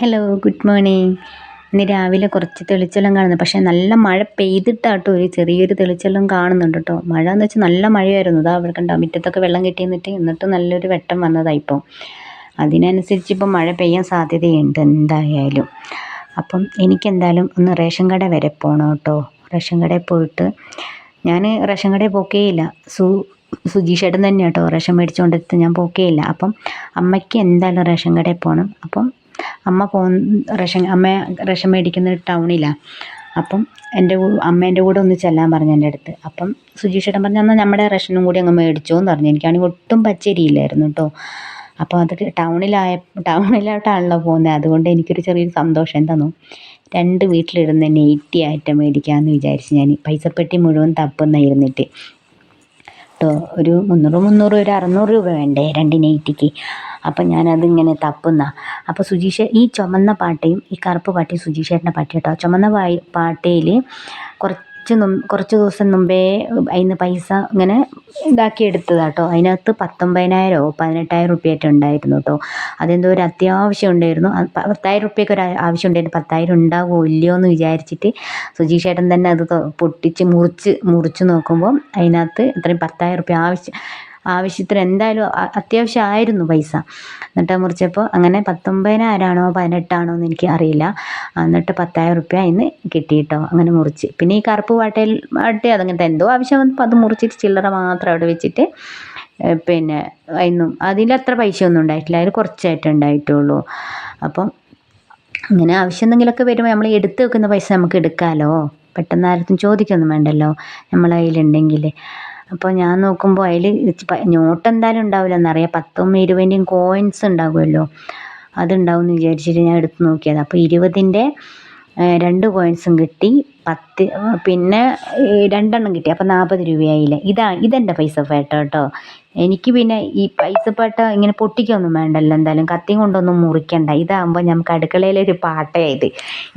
Hello good morning ഇന്ന് രാവിലെ കുറച്ച് തെളിച്ചെല്ലാം കാണുന്നു. പക്ഷേ നല്ല മഴ പെയ്തിട്ടാട്ടോ ഒരു ചെറിയൊരു തെളിച്ചെല്ലാം കാണുന്നുണ്ട് കേട്ടോ മഴ എന്ന് വെച്ചാൽ നല്ല മഴയായിരുന്നു. ഇതാ അവിടെ കണ്ടോ മുറ്റത്തൊക്കെ വെള്ളം കെട്ടി നിന്നിട്ട് എന്നിട്ട് നല്ലൊരു വെട്ടം വന്നതാണ് ഇപ്പോൾ അതിനനുസരിച്ച് ഇപ്പം മഴ പെയ്യാൻ സാധ്യതയുണ്ട് എന്തായാലും. അപ്പം എനിക്കെന്തായാലും ഒന്ന് റേഷൻ കട വരെ പോകണം കേട്ടോ റേഷൻ കടയിൽ പോയിട്ട് ഞാൻ റേഷൻ കടയിൽ പോക്കേയില്ല. സു സുജീഷേട്ടൻ തന്നെ കേട്ടോ റേഷൻ മേടിച്ചുകൊണ്ടെടുത്ത് ഞാൻ പോക്കേയില്ല. അപ്പം അമ്മയ്ക്ക് എന്തായാലും റേഷൻ കടയിൽ പോകണം അപ്പം അമ്മ പോ റേഷൻ അമ്മ റേഷൻ മേടിക്കുന്ന ടൗണിലാണ് അപ്പം എന്റെ അമ്മേന്റെ കൂടെ ഒന്ന് ചെല്ലാൻ പറഞ്ഞു എന്റെ അടുത്ത്. അപ്പം സുജീഷേട്ടൻ പറഞ്ഞു എന്നാൽ നമ്മുടെ റേഷനും കൂടി അങ്ങ് മേടിച്ചോ എന്ന് പറഞ്ഞു. എനിക്കാണെങ്കിൽ ഒട്ടും പച്ചരിയില്ലായിരുന്നു കേട്ടോ അപ്പോൾ അത് ടൗണിലായ ടൗണിലോട്ടാണല്ലോ പോകുന്നത്. അതുകൊണ്ട് എനിക്കൊരു ചെറിയൊരു സന്തോഷം എന്താണോ രണ്ട് വീട്ടിലിരുന്ന് നെയ്റ്റി ഐറ്റം മേടിക്കാമെന്ന് വിചാരിച്ച് ഞാൻ പൈസപ്പെട്ടി മുഴുവൻ തപ്പുന്ന ഇരുന്നിട്ട്. കേട്ടോ ഒരു മുന്നൂറ് മുന്നൂറ് ഒരു അറുന്നൂറ് രൂപ വേണ്ടേ രണ്ട് നെയ്റ്റിക്ക് അപ്പം ഞാനതിങ്ങനെ തപ്പുന്ന. അപ്പോൾ സുജീഷ് ഈ ചുമന്ന പാട്ടയും ഈ കറുപ്പ് പാട്ടയും സുജീഷേട്ടന്റെ പാട്ട് കേട്ടോ. ചുമന്ന പാട്ടയിൽ കുറച്ച് കുറച്ച് ദിവസം മുമ്പേ അതിന് പൈസ ഇങ്ങനെ ഇതാക്കി എടുത്തതാണ് കേട്ടോ അതിനകത്ത് പത്തൊമ്പതിനായിരമോ പതിനെട്ടായിരം റുപ്യായിട്ട് ഉണ്ടായിരുന്നു കേട്ടോ. അതെന്തോ ഒരു അത്യാവശ്യം ഉണ്ടായിരുന്നു. പത്തായിരം റുപ്യക്ക് ഒരു ആവശ്യം ഉണ്ടായിരുന്നു. പത്തായിരം ഉണ്ടാവുമോ ഇല്ലയോ എന്ന് വിചാരിച്ചിട്ട് സുജീഷ് ചേട്ടൻ തന്നെ അത് പൊട്ടിച്ച് മുറിച്ച് മുറിച്ച് നോക്കുമ്പോൾ അതിനകത്ത് ഇത്രയും പത്തായിരം റുപ്യ ആവശ്യം ആവശ്യത്തിന് എന്തായാലും അത്യാവശ്യമായിരുന്നു പൈസ. എന്നിട്ട് മുറിച്ചപ്പോൾ അങ്ങനെ പത്തൊമ്പതിനായിരമാണോ പതിനെട്ടാണോ എന്ന് എനിക്ക് അറിയില്ല. എന്നിട്ട് പത്തായിരം റുപ്യ ഇന്ന് കിട്ടിയിട്ടോ അങ്ങനെ മുറിച്ച്. പിന്നെ ഈ കറുപ്പ് വാട്ടയിൽ വാട്ടി അതങ്ങനത്തെ എന്തോ ആവശ്യം വന്നപ്പോൾ അത് മുറിച്ചിട്ട് ചില്ലറ മാത്രം അവിടെ വെച്ചിട്ട് പിന്നെ അതിനും അതിലത്ര പൈസ ഒന്നും ഉണ്ടായിട്ടില്ല. അതിൽ കുറച്ചായിട്ട് ഉണ്ടായിട്ടുള്ളൂ. അപ്പം അങ്ങനെ ആവശ്യം എന്തെങ്കിലുമൊക്കെ വരുമ്പോൾ നമ്മൾ എടുത്ത് വെക്കുന്ന പൈസ നമുക്ക് എടുക്കാമല്ലോ പെട്ടെന്ന് ആരും ചോദിക്കൊന്നും വേണ്ടല്ലോ. നമ്മളെ കയ്യിലുണ്ടെങ്കിൽ അപ്പോൾ ഞാൻ നോക്കുമ്പോൾ അതിൽ നോട്ട് എന്തായാലും ഉണ്ടാവില്ല എന്നറിയാം പത്തും ഇരുപതിന്റെയും കോയിൻസ് ഉണ്ടാകുമല്ലോ അതുണ്ടാവും എന്ന് വിചാരിച്ചിട്ട് ഞാൻ എടുത്ത് നോക്കിയത്. അപ്പോൾ ഇരുപതിന്റെ രണ്ട് കോയിൻസും കിട്ടി. പത്ത് പിന്നെ രണ്ടെണ്ണം കിട്ടി. അപ്പോൾ നാൽപ്പത് രൂപയായില്ലേ? ഇതാ ഇതെന്റെ പൈസ പേട്ട കേട്ടോ. എനിക്ക് പിന്നെ ഈ പൈസ പേട്ട ഇങ്ങനെ പൊട്ടിക്കൊന്നും വേണ്ടല്ലോ എന്തായാലും. കത്തി കൊണ്ടൊന്നും മുറിക്കണ്ട. ഇതാകുമ്പോൾ നമുക്ക് അടുക്കളയിലൊരു പാട്ടയായത്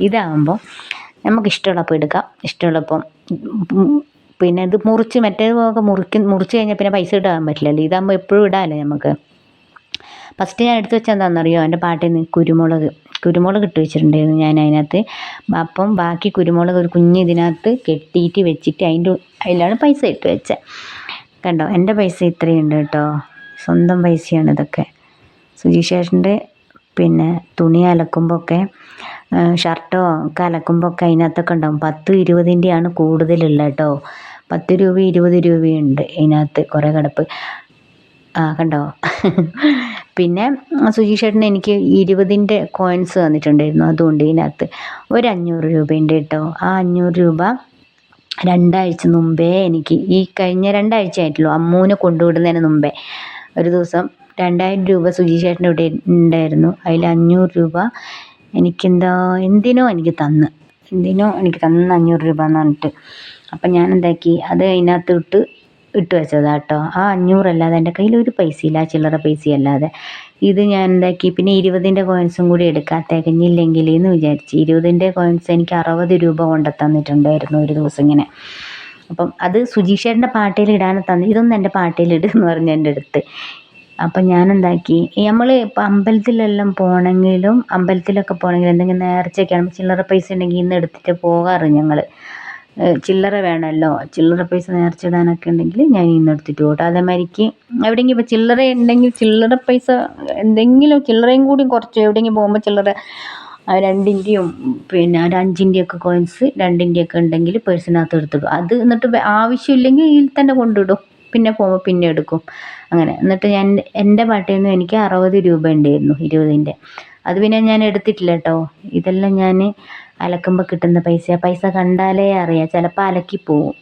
ഇതാകുമ്പോൾ നമുക്ക് ഇഷ്ടമുള്ളപ്പോൾ എടുക്കാം. ഇഷ്ടമുള്ളപ്പം പിന്നെ ഇത് മുറിച്ച് മറ്റേതൊക്കെ മുറിക്ക് മുറിച്ച് കഴിഞ്ഞാൽ പിന്നെ പൈസ ഇടാൻ പറ്റില്ലല്ലോ. ഇതാകുമ്പോൾ എപ്പോഴും ഇടാമല്ലോ നമുക്ക്? ഫസ്റ്റ് ഞാൻ എടുത്തു വെച്ചാൽ എന്താണെന്നറിയോ? എന്റെ പാട്ടിൽ നിന്ന് കുരുമുളക് കുരുമുളക് ഇട്ട് വെച്ചിട്ടുണ്ടായിരുന്നു ഞാൻ അതിനകത്ത്. അപ്പം ബാക്കി കുരുമുളക് ഒരു കുഞ്ഞ് ഇതിനകത്ത് കെട്ടിയിട്ട് വെച്ചിട്ട് അതിന്റെ അതിലാണ് പൈസ ഇട്ട് വെച്ചത് കണ്ടോ? എന്റെ പൈസ ഇത്രയുണ്ട് കേട്ടോ. സ്വന്തം പൈസയാണ് ഇതൊക്കെ. സുജീഷേഷന്റെ പിന്നെ തുണി അലക്കുമ്പോൾ ഒക്കെ ഷർട്ടോ ഒക്കെ അലക്കുമ്പോൾ ഒക്കെ അതിനകത്തൊക്കെ ഉണ്ടാവും. പത്ത് ഇരുപതിന്റെയാണ് കൂടുതലുള്ളത് കേട്ടോ. പത്ത് രൂപ ഇരുപത് രൂപയുണ്ട്. ഇതിനകത്ത് കുറേ കിടപ്പ്. ആ കണ്ടോ? പിന്നെ സുജി ചേട്ടൻ എനിക്ക് ഇരുപതിന്റെ കോയിൻസ് തന്നിട്ടുണ്ടായിരുന്നു. അതുകൊണ്ട് ഇതിനകത്ത് ഒരു അഞ്ഞൂറ് രൂപയുണ്ട് കേട്ടോ. ആ അഞ്ഞൂറ് രൂപ രണ്ടാഴ്ച മുമ്പേ എനിക്ക് ഈ കഴിഞ്ഞ രണ്ടാഴ്ച ആയിട്ടുള്ളൂ അമ്മൂനെ കൊണ്ടുവിടുന്നതിന് മുമ്പേ. ഒരു ദിവസം രണ്ടായിരം രൂപ സുജി ചേട്ടന്റെ ഇവിടെ ഉണ്ടായിരുന്നു. അതിൽ അഞ്ഞൂറ് രൂപ എനിക്കെന്താ എന്തിനോ എനിക്ക് തന്ന്. എന്തിനോ എനിക്ക് തന്ന അഞ്ഞൂറ് രൂപ എന്ന് പറഞ്ഞിട്ട്. അപ്പം ഞാൻ എന്താക്കി അത് അതിനകത്ത് ഇട്ട് ഇട്ട് വെച്ചതാണ് കേട്ടോ ആ അഞ്ഞൂറല്ലാതെ എന്റെ കയ്യിൽ ഒരു പൈസയില്ല ചില്ലറ പൈസയല്ലാതെ. ഇത് ഞാൻ എന്താക്കി പിന്നെ ഇരുപതിന്റെ കോയിൻസും കൂടി എടുക്കാൻ തികഞ്ഞില്ലെങ്കിൽ എന്ന് വിചാരിച്ച് ഇരുപതിന്റെ കോയിൻസ് എനിക്ക് അറുപത് രൂപ കൊണ്ട് തന്നിട്ടുണ്ടായിരുന്നു ഒരു ദിവസം ഇങ്ങനെ. അപ്പം അത് സുജീഷേട്ടന്റെ പാട്ടയിൽ ഇടാൻ തന്നു ഇതൊന്നും എന്റെ പാട്ടയിൽ ഇടുന്ന് പറഞ്ഞു എന്റെ അടുത്ത്. അപ്പം ഞാൻ എന്താക്കി നമ്മൾ ഇപ്പം അമ്പലത്തിലെല്ലാം പോകണമെങ്കിലും അമ്പലത്തിലൊക്കെ പോകണമെങ്കിൽ എന്തെങ്കിലും നേർച്ചയൊക്കെ ആണെങ്കിൽ ചില്ലറ പൈസ ഉണ്ടെങ്കിൽ ഇന്ന് എടുത്തിട്ട് പോകാറ് ഞങ്ങൾ ചില്ലറ വേണമല്ലോ ചില്ലറ പൈസ നേർച്ച ഇടാനൊക്കെ ഉണ്ടെങ്കിൽ ഞാൻ ഇന്ന് എടുത്തിട്ട് പോകട്ടെ അതേമാതിരിക്ക് എവിടെയെങ്കിലും ഇപ്പോൾ ചില്ലറ ഉണ്ടെങ്കിൽ ചില്ലറ പൈസ എന്തെങ്കിലും ചില്ലറയും കൂടി കുറച്ച് എവിടെയെങ്കിലും പോകുമ്പോൾ ചില്ലറ രണ്ടിന്റെയും പിന്നെ ഒരു അഞ്ചിന്റെയൊക്കെ കോയിൻസ് രണ്ടിന്റെയൊക്കെ ഉണ്ടെങ്കിൽ പേഴ്സിനകത്ത് എടുത്തിടും അത് എന്നിട്ട് ആവശ്യമില്ലെങ്കിൽ ഇതിൽ തന്നെ കൊണ്ടിടും പിന്നെ പോകുമ്പോൾ പിന്നെ എടുക്കും. അങ്ങനെ. എന്നിട്ട് ഞാൻ എന്റെ പാട്ടിൽ നിന്ന് എനിക്ക് അറുപത് രൂപ ഉണ്ടായിരുന്നു ഇരുപതിന്റെ. അത് പിന്നെ ഞാൻ എടുത്തിട്ടില്ല കേട്ടോ. ഇതെല്ലാം ഞാൻ അലക്കുമ്പോൾ കിട്ടുന്ന പൈസ. പൈസ കണ്ടാലേ അറിയാം. ചിലപ്പോൾ അലക്കി പോവും.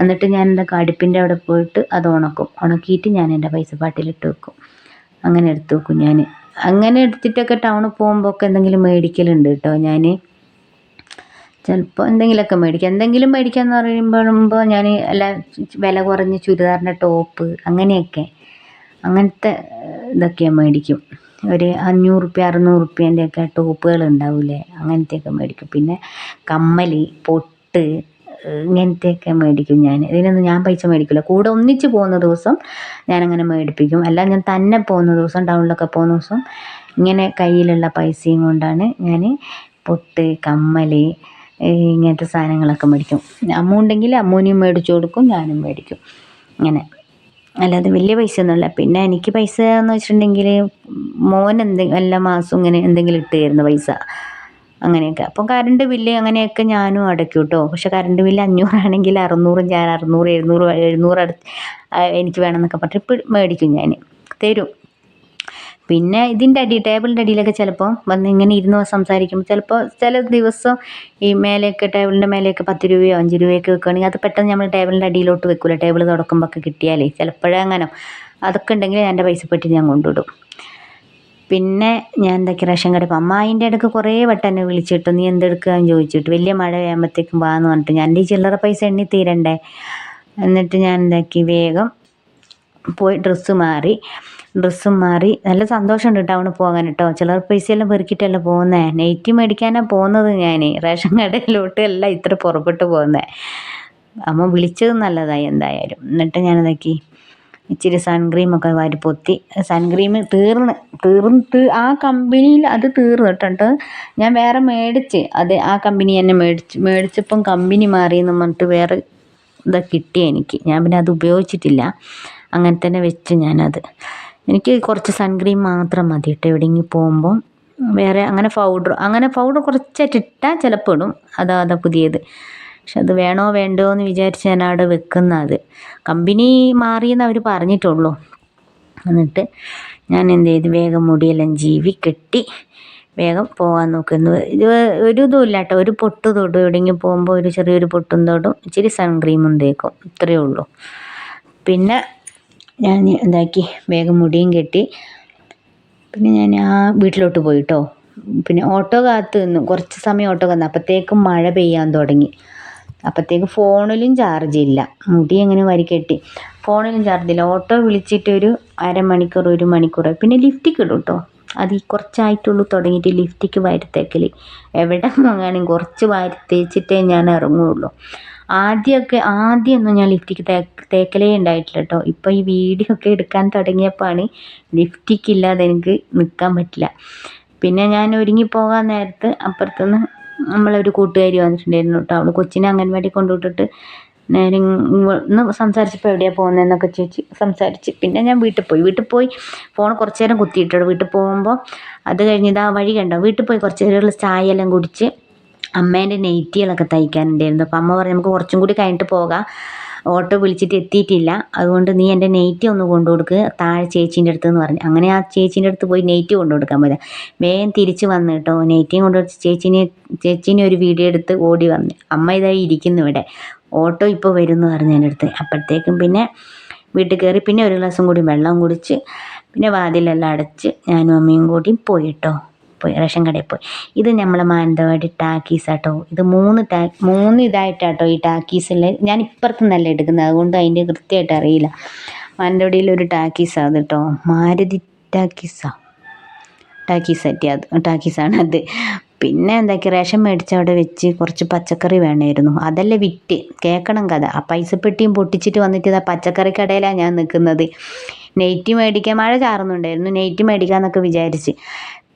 എന്നിട്ട് ഞാൻ എന്താ അടുപ്പിന്റെ അവിടെ പോയിട്ട് അത് ഉണക്കും. ഉണക്കിയിട്ട് ഞാൻ എന്റെ പൈസ പാട്ടിലിട്ട് വെക്കും. അങ്ങനെ എടുത്ത് വെക്കും ഞാൻ. അങ്ങനെ എടുത്തിട്ടൊക്കെ ടൗണിൽ പോകുമ്പോൾ ഒക്കെ എന്തെങ്കിലും മേടിക്കലുണ്ട് കേട്ടോ. ഞാൻ ചിലപ്പോൾ എന്തെങ്കിലുമൊക്കെ മേടിക്കാം. എന്തെങ്കിലും മേടിക്കാന്ന് പറയുമ്പോൾ ഞാൻ അല്ല വില കുറഞ്ഞ ചുരിദാറിന്റെ ടോപ്പ് അങ്ങനെയൊക്കെ. അങ്ങനത്തെ ഇതൊക്കെ മേടിക്കും. ഒരു അഞ്ഞൂറ് റുപ്യ അറുന്നൂറ് റുപ്യേന്റെയൊക്കെ ടോപ്പുകൾ ഉണ്ടാവില്ലേ അങ്ങനത്തെയൊക്കെ മേടിക്കും. പിന്നെ കമ്മൽ പൊട്ട് ഇങ്ങനത്തെയൊക്കെ മേടിക്കും ഞാൻ ഇതിനൊന്നും ഞാൻ പൈസ മേടിക്കില്ല കൂടെ ഒന്നിച്ച് പോകുന്ന ദിവസം ഞാനങ്ങനെ മേടിപ്പിക്കും. അല്ല ഞാൻ തന്നെ പോകുന്ന ദിവസം ടൗണിലൊക്കെ പോകുന്ന ദിവസം ഇങ്ങനെ കയ്യിലുള്ള പൈസയും കൊണ്ടാണ് ഞാൻ പൊട്ട് കമ്മൽ ഇങ്ങനത്തെ സാധനങ്ങളൊക്കെ മേടിക്കും. അമ്മ ഉണ്ടെങ്കിൽ അമ്മൂനും മേടിച്ചു കൊടുക്കും ഞാനും മേടിക്കും. ഇങ്ങനെ. അല്ലാതെ വലിയ പൈസ ഒന്നുമില്ല പിന്നെ എനിക്ക് പൈസ എന്ന് വെച്ചിട്ടുണ്ടെങ്കിൽ മോൻ എന്തെങ്കിലും എല്ലാ മാസവും ഇങ്ങനെ എന്തെങ്കിലും ഇട്ട് തരുന്ന പൈസ. അങ്ങനെയൊക്കെ. അപ്പം കറണ്ട് ബില്ല് അങ്ങനെയൊക്കെ ഞാനും അടയ്ക്കും കേട്ടോ പക്ഷെ കറണ്ട് ബില്ല് അഞ്ഞൂറാണെങ്കിൽ അറുന്നൂറും ഞാൻ അറുന്നൂറ് എഴുന്നൂറ് എഴുന്നൂറ് അടുത്ത് എനിക്ക് വേണമെന്നൊക്കെ പറഞ്ഞിട്ട് മേടിക്കും ഞാൻ. തരും. പിന്നെ ഇതിന്റെ അടി ടേബിളിന്റെ അടിയിലൊക്കെ ചിലപ്പോൾ വന്ന് ഇങ്ങനെ ഇരുന്ന് സംസാരിക്കുമ്പോൾ ചിലപ്പോൾ ചില ദിവസം ഈ മേലെയൊക്കെ ടേബിളിന്റെ മേലെയൊക്കെ പത്ത് രൂപയോ അഞ്ച് രൂപയൊക്കെ വെക്കുകയാണെങ്കിൽ അത് പെട്ടെന്ന് നമ്മൾ ടേബിളിന്റെ അടിയിലോട്ട് വെക്കില്ല ടേബിൾ തുടക്കുമ്പോൾ ഒക്കെ കിട്ടിയാലേ ചിലപ്പോഴേ അങ്ങനെ അതൊക്കെ ഉണ്ടെങ്കിൽ എന്റെ പൈസ പെട്ടി ഞാൻ കൊണ്ടുവിടും. പിന്നെ ഞാൻ എന്താക്കി റേഷൻ കടയിൽ അമ്മായിന്റെ അടുക്ക് കുറേ വട്ടം എന്നെ വിളിച്ചിട്ട്. നീ എന്തെടുക്കുകയെന്ന് ചോദിച്ചിട്ട്. വലിയ മഴ പെയ്യുമ്പോഴത്തേക്കും വാന്ന് പറഞ്ഞിട്ട് ഞാൻ എന്റെ ഈ ചില്ലറ പൈസ എണ്ണി തീരണ്ടേ? എന്നിട്ട് ഞാൻ എന്താക്കി വേഗം പോയി ഡ്രസ്സ് മാറി. ഡ്രസ്സും മാറി. നല്ല സന്തോഷമുണ്ട് ടൗണിൽ പോകാൻ കേട്ടോ ചിലർ പൈസയെല്ലാം പെറുക്കിയിട്ടല്ല പോകുന്നത് നെയ്റ്റി മേടിക്കാനാണ് പോകുന്നത് ഞാൻ റേഷൻ കടയിലോട്ട് എല്ലാം ഇത്ര പുറപ്പെട്ട് പോകുന്നത് അമ്മ വിളിച്ചത് നല്ലതായി എന്തായാലും. എന്നിട്ട് ഞാൻ എന്താക്കി ഇച്ചിരി സൺക്രീമൊക്കെ വാരി പൊത്തി. സൺക്രീം തീർന്ന് തീർന്നിട്ട് ആ കമ്പനിയിൽ അത് തീർന്നിട്ടുണ്ട്. ഞാൻ വേറെ മേടിച്ച്. അത് ആ കമ്പനി തന്നെ മേടിച്ച് മേടിച്ചപ്പം കമ്പനി മാറിയെന്ന് പറഞ്ഞിട്ട് വേറെ ഇതാ കിട്ടി എനിക്ക്. ഞാൻ പിന്നെ അത് ഉപയോഗിച്ചിട്ടില്ല. അങ്ങനെ തന്നെ വെച്ച് ഞാനത്. എനിക്ക് കുറച്ച് സൺക്രീം മാത്രം മതി കേട്ടോ എവിടെയെങ്കിലും പോകുമ്പോൾ വേറെ അങ്ങനെ പൗഡർ അങ്ങനെ പൗഡർ കുറച്ചായിട്ട് ഇട്ടാൽ ചിലപ്പോൾ ഇടും. അതാ അതാ പുതിയത്. പക്ഷെ അത് വേണോ വേണ്ടോ എന്ന് വിചാരിച്ച് ഞാൻ അവിടെ വെക്കുന്നത് കമ്പനി മാറിയെന്ന് അവർ പറഞ്ഞിട്ടുള്ളൂ. എന്നിട്ട് ഞാൻ എന്ത് ചെയ്ത്? വേഗം മുടിയെല്ലാം ജീവി കെട്ടി വേഗം പോകാൻ നോക്കുന്നു ഇത് ഒരു ഇതും ഇല്ല കേട്ടോ. ഒരു പൊട്ട് തൊടും. എവിടെയെങ്കിലും പോകുമ്പോൾ ഒരു ചെറിയൊരു പൊട്ടും തൊടും. ഇച്ചിരി സൺക്രീമും തേക്കും. ഇത്രയേ ഉള്ളൂ. പിന്നെ ഞാൻ എന്താക്കി വേഗം മുടിയും കെട്ടി. പിന്നെ ഞാൻ ആ വീട്ടിലോട്ട് പോയി പോയിട്ടോ. പിന്നെ ഓട്ടോ കാത്ത് നിന്നു. കുറച്ച് സമയം ഓട്ടോ കാത്തു അപ്പോഴത്തേക്കും മഴ പെയ്യാൻ തുടങ്ങി. അപ്പോഴത്തേക്ക് ഫോണിലും ചാർജ് ഇല്ല. മുടി എങ്ങനെ വരിക്കെട്ടി ഫോണിലും ചാർജ് ഇല്ല. ഓട്ടോ വിളിച്ചിട്ട് ഒരു അരമണിക്കൂർ ഒരു മണിക്കൂർ. പിന്നെ ലിഫ്റ്റിക്ക് ഇടും കേട്ടോ അത് ഈ കുറച്ചായിട്ടുള്ളൂ തുടങ്ങിയിട്ട് ലിഫ്റ്റിക്ക് വാരി എവിടെ വാങ്ങാനും കുറച്ച് വാരി ഞാൻ ഇറങ്ങുകയുള്ളൂ ആദ്യമൊക്കെ ആദ്യമൊന്നും ഞാൻ ലിഫ്റ്റിക്ക് തേ തേക്കലേ ഉണ്ടായിട്ടില്ല കേട്ടോ ഇപ്പോൾ ഈ വീഡിയോ ഒക്കെ എടുക്കാൻ തുടങ്ങിയപ്പോഴാണ് ലിഫ്റ്റിക്ക് ഇല്ലാതെ എനിക്ക് നിൽക്കാൻ പറ്റില്ല. പിന്നെ ഞാൻ ഒരുങ്ങി പോകാൻ നേരത്ത് അപ്പുറത്തുനിന്ന് നമ്മളൊരു കൂട്ടുകാരി വന്നിട്ടുണ്ടായിരുന്നു കേട്ടോ അവൾ കൊച്ചിനെ അംഗൻവാടി കൊണ്ടുവിട്ടിട്ട് നേരെ ഒന്ന് സംസാരിച്ചപ്പോൾ എവിടെയാണ് പോകുന്നതെന്നൊക്കെ ചോദിച്ച് സംസാരിച്ച്. പിന്നെ ഞാൻ വീട്ടിൽ പോയി. വീട്ടിൽ പോയി ഫോൺ കുറച്ച് നേരം കുത്തിയിട്ടോ. വീട്ടിൽ പോകുമ്പോൾ അത് കഴിഞ്ഞ് വഴി കണ്ടോ? വീട്ടിൽ പോയി കുറച്ച് നേരമുള്ള ചായ എല്ലാം കുടിച്ച് അമ്മേന്റെ നെയ്റ്റികളൊക്കെ തയ്ക്കാനുണ്ടായിരുന്നു. അപ്പം അമ്മ പറഞ്ഞു നമുക്ക് കുറച്ചും കൂടി കഴിഞ്ഞിട്ട് പോകാം. ഓട്ടോ വിളിച്ചിട്ട് എത്തിയിട്ടില്ല. അതുകൊണ്ട് നീ എന്റെ നെയ്റ്റി ഒന്ന് കൊണ്ടു കൊടുക്ക് താഴെ ചേച്ചീന്റെ അടുത്ത് എന്ന് പറഞ്ഞു. അങ്ങനെ ആ ചേച്ചീന്റെ അടുത്ത് പോയി നെയ്റ്റി കൊണ്ടു കൊടുക്കാൻ പറ്റുക വേഗം തിരിച്ച് വന്നു കേട്ടോ. നെയ്റ്റിയും കൊണ്ടു കൊടുത്ത് ചേച്ചീനെ ചേച്ചീനെ ഒരു വീഡിയോ എടുത്ത് ഓടി വന്നു. അമ്മ ഇതായി ഇരിക്കുന്നു ഇവിടെ. ഓട്ടോ ഇപ്പോൾ എന്ന് പറഞ്ഞു എന്റെ അടുത്ത്. അപ്പോഴത്തേക്കും പിന്നെ വീട്ടിൽ കയറി പിന്നെ ഒരു ഗ്ലാസും കൂടി വെള്ളം കുടിച്ച് പിന്നെ വാതിലെല്ലാം അടച്ച് ഞാനും അമ്മയും കൂടി പോയിട്ടോ പോയി റേഷൻ കടയിൽ പോയി ഇത് നമ്മളെ മാനന്തവാടി ടാക്കീസ് ആട്ടോ ഇത് മൂന്ന് ടാ മൂന്ന് ഇതായിട്ടാട്ടോ ഈ ടാക്കീസിൽ ഞാൻ ഇപ്പുറത്ത് നിന്നല്ല എടുക്കുന്നത്. അതുകൊണ്ട് അതിന്റെ കൃത്യമായിട്ട് അറിയില്ല. മാനന്തവാടിയിൽ ഒരു ടാക്കീസാണ് ആണ് കേട്ടോ മാരുതി ടാക്കീസാ. ടാക്കീസ് പറ്റിയത് ടാക്കീസാണ് അത്. പിന്നെ എന്താക്കി റേഷൻ മേടിച്ച് അവിടെ വെച്ച് കുറച്ച് പച്ചക്കറി വേണമായിരുന്നു. അതല്ലേ വിറ്റ്. കേൾക്കണം കഥ. ആ പൈസ പെട്ടിയും പൊട്ടിച്ചിട്ട് വന്നിട്ട് ഇതാ പച്ചക്കറി കടയിലാണ് ഞാൻ നിൽക്കുന്നത്. നെയ്റ്റ് മേടിക്കാൻ മഴ ചാറുന്നുണ്ടായിരുന്നു. നെയ്റ്റ് മേടിക്കാമെന്നൊക്കെ വിചാരിച്ച്.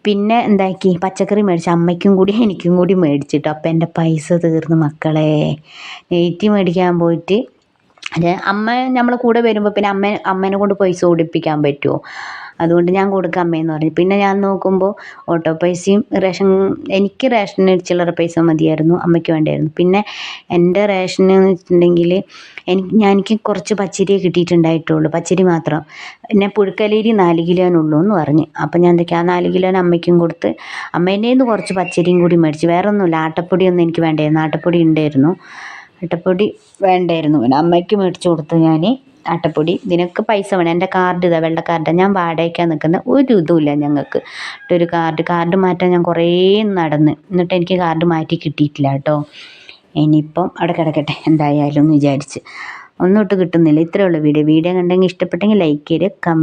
പിന്നെ എന്താക്കി? പച്ചക്കറി മേടിച്ച്. അമ്മയ്ക്കും കൂടി എനിക്കും കൂടി മേടിച്ചിട്ടു. അപ്പം എന്റെ പൈസ തീർന്നു മക്കളെ. നെയ്റ്റി മേടിക്കാൻ പോയിട്ട് അമ്മ നമ്മളെ കൂടെ വരുമ്പോൾ പിന്നെ അമ്മ അമ്മേനെ കൊണ്ട് പൈസ ഓടിപ്പിക്കാൻ പറ്റുമോ അതുകൊണ്ട് ഞാൻ കൊടുക്കാം അമ്മയെന്ന് പറഞ്ഞു. പിന്നെ ഞാൻ നോക്കുമ്പോൾ ഓട്ടോ പൈസയും റേഷൻ എനിക്ക് റേഷന് ചില്ലറ പൈസ മതിയായിരുന്നു അമ്മയ്ക്ക് വേണ്ടിയായിരുന്നു. പിന്നെ എന്റെ റേഷൻ എന്ന് വെച്ചിട്ടുണ്ടെങ്കിൽ എനിക്ക് ഞാൻ എനിക്ക് കുറച്ച് പച്ചരിയെ കിട്ടിയിട്ടുണ്ടായിട്ടുള്ളൂ പച്ചരി മാത്രം. പിന്നെ പുഴുക്കലേരി നാല് കിലോനുള്ളൂ എന്ന് പറഞ്ഞു. അപ്പം ഞാൻ എന്തൊക്കെയാ ആ നാല് കിലോന് അമ്മയ്ക്കും കൊടുത്ത് അമ്മേന്റെ നിന്ന് കുറച്ച് പച്ചരിയും കൂടി മേടിച്ച്. വേറെ ഒന്നുമില്ല ആട്ടപ്പൊടിയൊന്നും എനിക്ക് വേണ്ടായിരുന്നു ആട്ടപ്പൊടി ഉണ്ടായിരുന്നു ആട്ടപ്പൊടി വേണ്ടായിരുന്നു. പിന്നെ അമ്മയ്ക്ക് മേടിച്ചു കൊടുത്തു ഞാൻ ആട്ടപ്പൊടി. ഇതിനൊക്കെ പൈസ വേണം. എന്റെ കാർഡ് ഇതാ വെള്ള കാർഡാണ് ഞാൻ വാടകയ്ക്കാണ് നിൽക്കുന്ന. ഒരു ഇതുമില്ല ഞങ്ങൾക്ക്. ഒരു കാർഡ് കാർഡ് മാറ്റാൻ ഞാൻ കുറേ നടന്ന്. എന്നിട്ട് എനിക്ക് കാർഡ് മാറ്റി കിട്ടിയിട്ടില്ല കേട്ടോ. ഇനിയിപ്പം അവിടെ കിടക്കട്ടെ എന്തായാലും എന്ന് വിചാരിച്ച്. ഒന്നും ഒട്ട് കിട്ടുന്നില്ല. ഇത്രയേ ഉള്ളൂ വീഡിയോ. വീഡിയോ കണ്ടെങ്കിൽ ഇഷ്ടപ്പെട്ടെങ്കിൽ ലൈക്ക് ചെയ്ത് കം